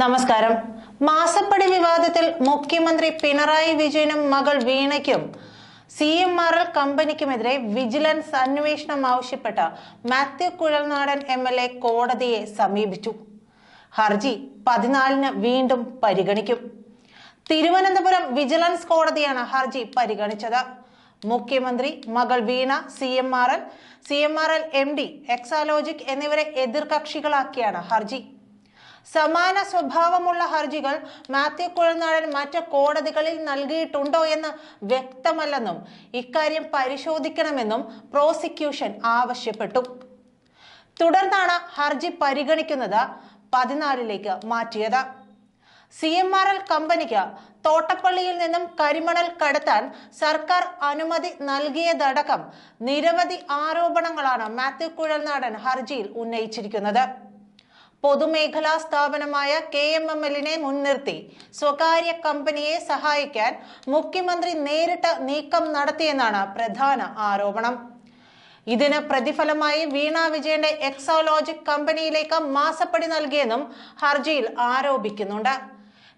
നമസ്കാരം. മാസപ്പടി വിവാദത്തിൽ മുഖ്യമന്ത്രി പിണറായി വിജയനും മകൾ വീണയ്ക്കും സി എം ആർ എൽ കമ്പനിക്കുമെതിരെ വിജിലൻസ് അന്വേഷണം ആവശ്യപ്പെട്ട Mathew Kuzhalnadan M L A കോടതിയെ സമീപിച്ചു. ഹർജി പതിനാലിന് വീണ്ടും പരിഗണിക്കും. തിരുവനന്തപുരം വിജിലൻസ് കോടതിയാണ് ഹർജി പരിഗണിച്ചത്. മുഖ്യമന്ത്രി മകൾ Veena C M R L C M R L M D Exalogic എന്നിവരെ എതിർകക്ഷികളാക്കിയാണ് ഹർജി. സമാന സ്വഭാവമുള്ള ഹർജികൾ മാത്യു കുഴൽനാടൻ മറ്റ് കോടതികളിൽ നൽകിയിട്ടുണ്ടോ എന്ന് വ്യക്തമല്ലെന്നും ഇക്കാര്യം പരിശോധിക്കണമെന്നും പ്രോസിക്യൂഷൻ ആവശ്യപ്പെട്ടു. തുടർന്നാണ് ഹർജി പരിഗണിക്കുന്നത് പതിനാലിലേക്ക് മാറ്റിയത്. സി എം ആർ എൽ കമ്പനിക്ക് തോട്ടപ്പള്ളിയിൽ നിന്നും കരിമണൽ കടത്താൻ സർക്കാർ അനുമതി നൽകിയതടക്കം നിരവധി ആരോപണങ്ങളാണ് മാത്യു കുഴൽനാടൻ ഹർജിയിൽ ഉന്നയിച്ചിരിക്കുന്നത്. പൊതുമേഖലാ സ്ഥാപനമായ കെ എം എം എല്ലിനെ മുൻനിർത്തി സ്വകാര്യ കമ്പനിയെ സഹായിക്കാൻ മുഖ്യമന്ത്രി നേരിട്ട് നീക്കം നടത്തിയെന്നാണ് പ്രധാന ആരോപണം. ഇതിന് പ്രതിഫലമായി വീണ വിജയന്റെ എക്സോലോജിക് കമ്പനിയിലേക്ക് മാസപ്പടി നൽകിയെന്നും ഹർജിയിൽ ആരോപിക്കുന്നുണ്ട്.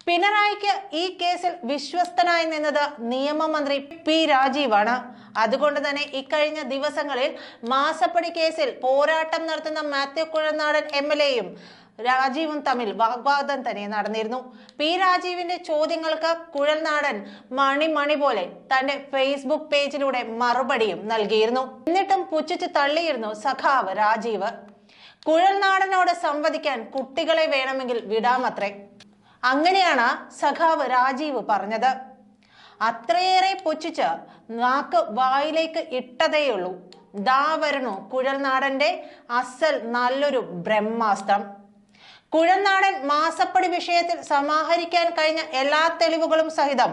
പിണറായിക്ക് ഈ കേസിൽ വിശ്വസ്തനായി നിന്നത് നിയമമന്ത്രി പി രാജീവാണ്. അതുകൊണ്ട് തന്നെ ഇക്കഴിഞ്ഞ ദിവസങ്ങളിൽ മാസപ്പടി കേസിൽ പോരാട്ടം നടത്തുന്ന മാത്യു കുഴനാടൻ എം എൽ എയും രാജീവും തമ്മിൽ വാഗ്വാദം തന്നെ നടന്നിരുന്നു. പി രാജീവിന്റെ ചോദ്യങ്ങൾക്ക് കുഴൽനാടൻ മണി മണി പോലെ തന്റെ ഫേസ്ബുക്ക് പേജിലൂടെ മറുപടിയും നൽകിയിരുന്നു. എന്നിട്ടും പുച്ഛിച്ച് തള്ളിയിരുന്നു സഖാവ് രാജീവ്. കുഴൽനാടനോട് സംവദിക്കാൻ കുട്ടികളെ വേണമെങ്കിൽ വിടാമത്രേ. അങ്ങനെയാണ് സഖാവ് രാജീവ് പറഞ്ഞത്. അത്രയേറെ പുച്ഛിച്ച് നാക്ക് വായിലേക്ക് ഇട്ടതേയുള്ളൂ. ദാ വരണു കുഴൽനാടന്റെ അസൽ നല്ലൊരു ബ്രഹ്മാസ്ത്രം. കുഴൽനാടൻ മാസപ്പടി വിഷയത്തിൽ സമാഹരിക്കാൻ കഴിഞ്ഞ എല്ലാ തെളിവുകളും സഹിതം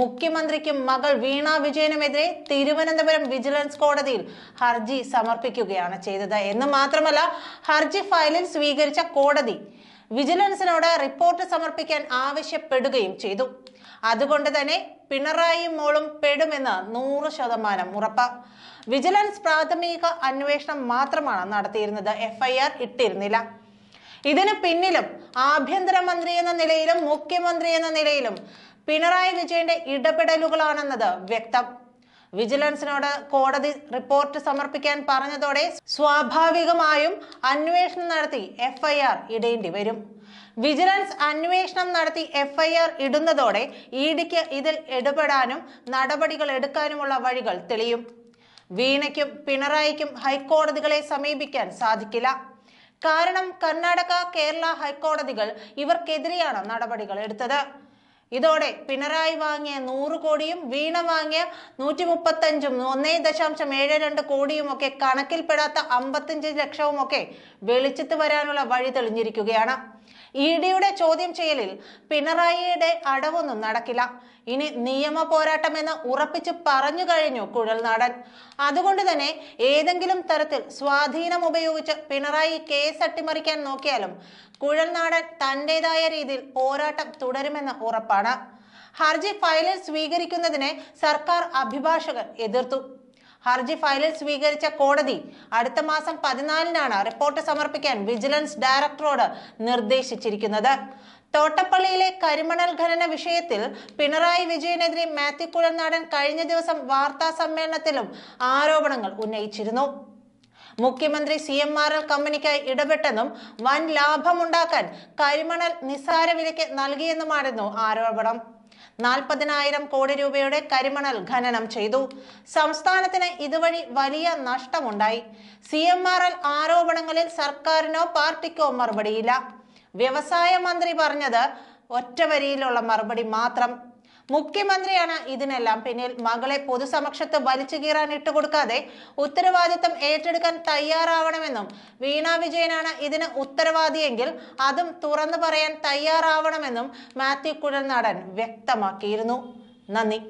മുഖ്യമന്ത്രിക്കും മകൾ വീണ വിജയനുമെതിരെ തിരുവനന്തപുരം വിജിലൻസ് കോടതിയിൽ ഹർജി സമർപ്പിക്കുകയാണ് ചെയ്തത്. എന്ന് മാത്രമല്ല ഹർജി ഫയലിൽ സ്വീകരിച്ച കോടതി വിജിലൻസിനോട് റിപ്പോർട്ട് സമർപ്പിക്കാൻ ആവശ്യപ്പെടുകയും ചെയ്തു. അതുകൊണ്ട് തന്നെ പിണറായിയും മോളും പെടുമെന്ന് നൂറ് ശതമാനം ഉറപ്പ്. വിജിലൻസ് പ്രാഥമിക അന്വേഷണം മാത്രമാണ് നടത്തിയിരുന്നത്. എഫ്ഐആർ ഇട്ടിരുന്നില്ല. ഇതിന് പിന്നിലും ആഭ്യന്തരമന്ത്രി എന്ന നിലയിലും മുഖ്യമന്ത്രി എന്ന നിലയിലും പിണറായി വിജയന്റെ ഇടപെടലുകളാണെന്നത് വ്യക്തം. വിജിലൻസിനോട് കോടതി റിപ്പോർട്ട് സമർപ്പിക്കാൻ പറഞ്ഞതോടെ സ്വാഭാവികമായും അന്വേഷണം നടത്തി എഫ്ഐആർ ഇടേണ്ടി വരും. വിജിലൻസ് അന്വേഷണം നടത്തി എഫ്ഐആർ ഇടുന്നതോടെ ഇ ഡിക്ക് ഇതിൽ ഇടപെടാനും നടപടികൾ എടുക്കാനുമുള്ള വഴികൾ തെളിയും. വീണയ്ക്കും പിണറായിക്കും ഹൈക്കോടതികളെ സമീപിക്കാൻ സാധിക്കില്ല. കാരണം കർണാടക കേരള ഹൈക്കോടതികൾ ഇവർക്കെതിരെയാണ് നടപടികൾ എടുത്തത്. ഇതോടെ പിണറായി വാങ്ങിയ നൂറ് കോടിയും വീണ വാങ്ങിയ നൂറ്റി മുപ്പത്തഞ്ചും ഒന്നേ ദശാംശം ഏഴ് രണ്ട് കോടിയും ഒക്കെ കണക്കിൽപ്പെടാത്ത അമ്പത്തഞ്ച് ലക്ഷവും ഒക്കെ വെളിച്ചത്ത് വരാനുള്ള വഴി തെളിഞ്ഞിരിക്കുകയാണ്. ഇ ഡിയുടെ ചോദ്യം ചെയ്യലിൽ പിണറായിയുടെ അടവൊന്നും നടക്കില്ല. ഇനി നിയമ പോരാട്ടം എന്ന് ഉറപ്പിച്ച് പറഞ്ഞു കഴിഞ്ഞു കുഴൽനാടൻ അതുകൊണ്ട് തന്നെ ഏതെങ്കിലും തരത്തിൽ സ്വാധീനം ഉപയോഗിച്ച് പിണറായി കേസ് അട്ടിമറിക്കാൻ നോക്കിയാലും കുഴൽനാടൻ തന്റേതായ രീതിയിൽ പോരാട്ടം തുടരുമെന്ന് ഉറപ്പാണ്. ഹർജി ഫയലിൽ സ്വീകരിക്കുന്നതിനെ സർക്കാർ അഭിഭാഷകർ എതിർത്തു. ഹർജി ഫയലിൽ സ്വീകരിച്ച കോടതി അടുത്ത മാസം പതിനാലിനാണ് റിപ്പോർട്ട് സമർപ്പിക്കാൻ വിജിലൻസ് ഡയറക്ടറോട് നിർദ്ദേശിച്ചിരിക്കുന്നത്. തോട്ടപ്പള്ളിയിലെ കരിമണൽ ഖനന വിഷയത്തിൽ പിണറായി വിജയനെതിരെ മാത്യു കുഴൽനാടൻ കഴിഞ്ഞ ദിവസം വാർത്താ സമ്മേളനത്തിലും ആരോപണങ്ങൾ ഉന്നയിച്ചിരുന്നു. മുഖ്യമന്ത്രി സി എം ആർ എൽ കമ്പനിക്കായി ഇടപെട്ടെന്നും വൻ ലാഭമുണ്ടാക്കാൻ കരിമണൽ നിസ്സാര വിലയ്ക്ക് നൽകിയെന്നുമായിരുന്നു ആരോപണം. നാൽപ്പതിനായിരം കോടി രൂപയുടെ കരിമണൽ ഖനനം ചെയ്തു. സംസ്ഥാനത്തിന് ഇതുവഴി വലിയ നഷ്ടമുണ്ടായി. സി ആരോപണങ്ങളിൽ സർക്കാരിനോ പാർട്ടിക്കോ മറുപടിയില്ല. വ്യവസായ മന്ത്രി പറഞ്ഞത് ഒറ്റ വരിയിലുള്ള മറുപടി മാത്രം. മുഖ്യമന്ത്രിയാണ് ഇതിനെല്ലാം പിന്നിൽ. മകളെ പൊതുസമക്ഷത്ത് വലിച്ചു കീറാൻ ഇട്ടുകൊടുക്കാതെ ഉത്തരവാദിത്തം ഏറ്റെടുക്കാൻ തയ്യാറാവണമെന്നും വീണ വിജയനാണ് ഇതിന് ഉത്തരവാദിയെങ്കിൽ അതും തുറന്നു പറയാൻ തയ്യാറാവണമെന്നും മാത്യു കുഴൽനാടൻ വ്യക്തമാക്കിയിരുന്നു. നന്ദി.